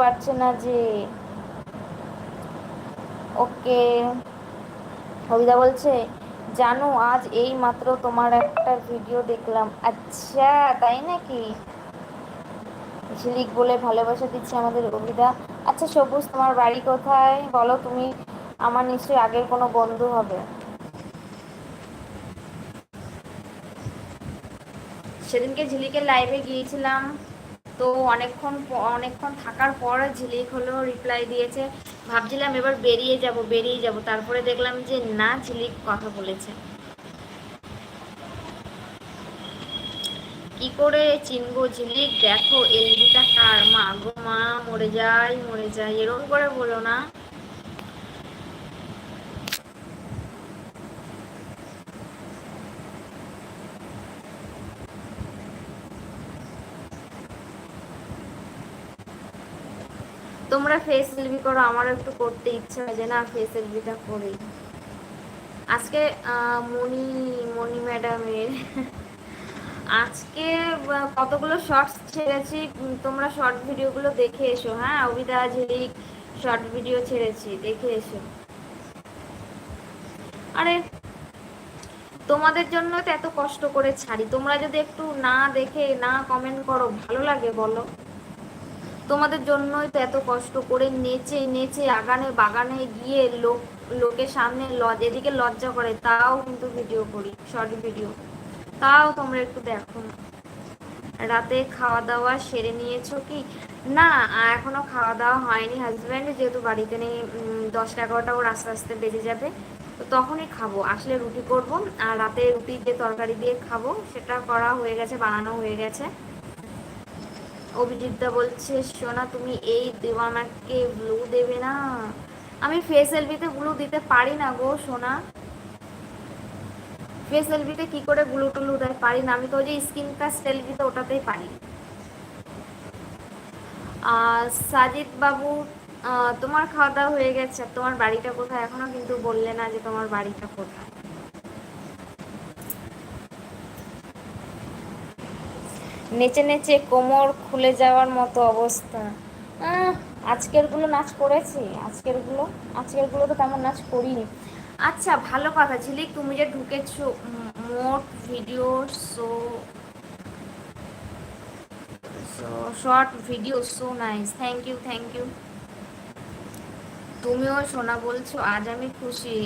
পারছে না যে ওকে কবিতা বলছে, জানো, আজ এই মাত্র তোমার একটা ভিডিও দেখলাম। আচ্ছা তাই নাকি? ঝিলিক বলে ভালোবাসা দিচ্ছে আমাদের কবিতা। আচ্ছা সবুজ, তোমার বাড়ি কোথায়? বলো, তুমি, আমার নিশ্চয়ই আগের কোনো বন্ধু হবে। সেদিনকে ঝিলিকের লাইভে গিয়েছিলাম। তো অনেকক্ষণ অনেকক্ষণ থাকার পর ঝিলিক হলো রিপ্লাই দিয়েছে, ভাবছিলাম এবার বেরিয়ে যাব বেরিয়ে যাব। তারপরে দেখলাম যে না, ঝিলিক কথা বলেছে। কি করে চিনবো ঝিলিক? দেখো, এলবিটা কার? মা গো মা, মরে যাই মরে যাই। এরকম করে বলো না। তোমরা ফেস এলবি করো, আমারও একটু করতে ইচ্ছা হয় যে না ফেস এলবিটা করি। আজকে মণি মণি ম্যাডামের, আজকে কতগুলো শর্টস ছেড়েছি তোমরা শর্ট ভিডিওগুলো দেখে এসো হ্যাঁ? অবিদা ঝিলিক শর্ট ভিডিও ছেড়েছি, দেখে এসো। আরে, তোমাদের জন্য তো এত কষ্ট করে ছাড়ি, তোমরা যদি একটু না দেখে, না কমেন্ট করো, ভালো লাগে, বলো। তোমাদের জন্যই তো এত কষ্ট করে নেচে নেচে আগানে বাগানে গিয়ে লোক, লোকের সামনে লজ, এদিকে লজ্জা করে, তাও কিন্তু ভিডিও করি শর্ট ভিডিও তাও তোমরা একটু দেখো। রাতে খাওয়া দাওয়া সেরে নিয়েছো কি? না, এখনও খাওয়া দাওয়া হয়নি হাজব্যান্ড যেহেতু বাড়িতে নেই দশটা এগারোটা ওর আস্তে আস্তে বেজে যাবে, তো তখনই খাব। আসলে রুটি করব, আর রাতে রুটি যে তরকারি দিয়ে খাব, সেটা করা হয়ে গেছে, বানানো হয়ে গেছে। অভিজিৎদা বলছে, সোনা, তুমি এই দেওয়ামাকে ব্লু দেবে না। আমি ফেস এলবিতে ব্লু দিতে পারি না গো, সোনা। ফেস এলবিতে কি করে ব্লু টুলু দেয় পারি না? আমি তো ওই যে স্কিন কাস্ট এলবিতে ওটাতেই পারি। সাজিদ বাবু তোমার খাওয়া দাওয়া হয়ে গেছে, তোমার বাড়িটা কোথায়? এখনও কিন্তু বললে না যে তোমার বাড়িটা কোথায়। নেচে নেচে কোমর খুলে যাওয়ার মতো অবস্থা। আজকেরগুলো নাচ করেছি। আজকেরগুলো আজকেরগুলো তো তেমন নাচ করিনি। আচ্ছা ভালো কথা ঝিলিক তুমি যে ঢুকেছো মোট video so short video so nice thank you thank you তুমিও সোনা বলছো, আজ আমি খুশি।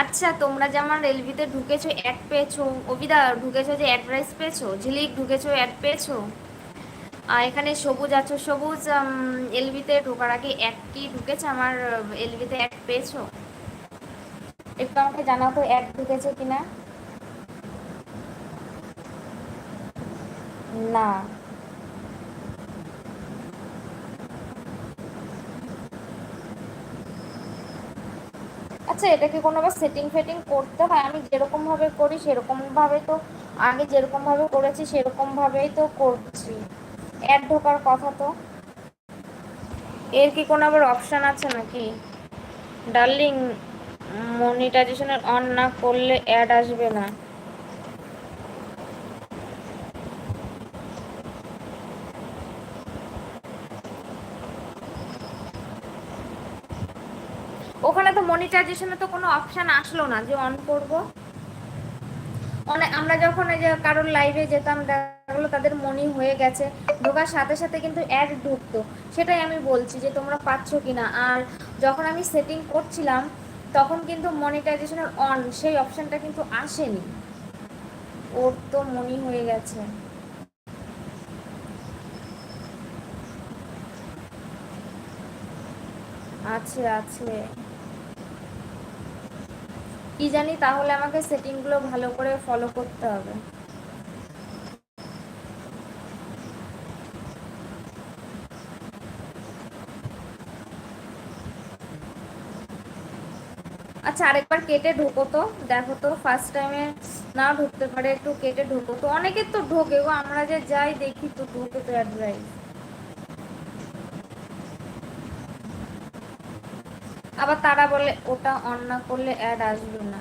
আচ্ছা তোমরা যে আমার রেলভিতে ঢুকেছো অ্যাড পেয়েছ অবিদা ঢুকেছো যে অ্যাডভাইস পেয়েছ, ঝিলিক, ঢুকেছো অ্যাড পেয়েছ? আর এখানে সবুজ আছো, সবুজ এলভিতে ঢোকার আগে অ্যাড কি ঢুকেছে? আমার এলভিতে অ্যাড পেয়েছ? একটু আমাকে জানাও তো অ্যাড ঢুকেছে কিনা। না। আচ্ছা এটাকে কোনো আবার সেটিং ফেটিং করতে হয়, আমি যেরকমভাবে করি সেরকমভাবে তো আগে যেরকমভাবে করেছি সেরকমভাবেই তো করছি। অ্যাড ঢোকার কথা তো। এর কি কোনো আবার অপশান আছে নাকি? ডার্লিং মনিটাইজেশনের অন না করলে অ্যাড আসবে না। ওখানে তো মনিটাইজেশনে তো কোনো অপশান আসলো না যে অন করব। অনেক আমরা যখন এই যে কারোর লাইভে যেতাম, দেখা তাদের মনি হয়ে গেছে। ঢোকার সাথে সাথে কিন্তু অ্যাড ঢুকতো। সেটাই আমি বলছি যে তোমরা পাচ্ছ কিনা। আর যখন আমি সেটিং করছিলাম, তখন কিন্তু মনিটাইজেশনের অন সেই অপশানটা কিন্তু আসেনি। ওর তো মনি হয়ে গেছে। আছে আছে। কি জানি তাহলে আমাকে সেটিংগুলো ভালো করে ফলো করতে হবে। আচ্ছা আরেকবার কেটে ঢোকো তো। দেখো তো ফার্স্ট টাইমে না ঢুকতে পারে, একটু কেটে ঢোকো তো। অনেকের তো ঢোকে গো, আমরা যে যাই দেখি তো ঢোকে তো অ্যাডভাইস আবার তারা বলে, ওটা অন না করলে অ্যাড আসবে না।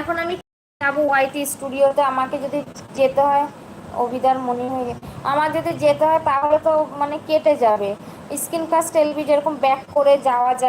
এখন আমি যাব ওয়াইটি স্টুডিওতে আমাকে যদি যেতে হয় অভিদার মনে হয়ে আমার যদি যেতে হয়, তাহলে তো মানে কেটে যাবে। স্ক্রিন কাস্ট এলবি যেরকম ব্যাক করে যাওয়া যায়।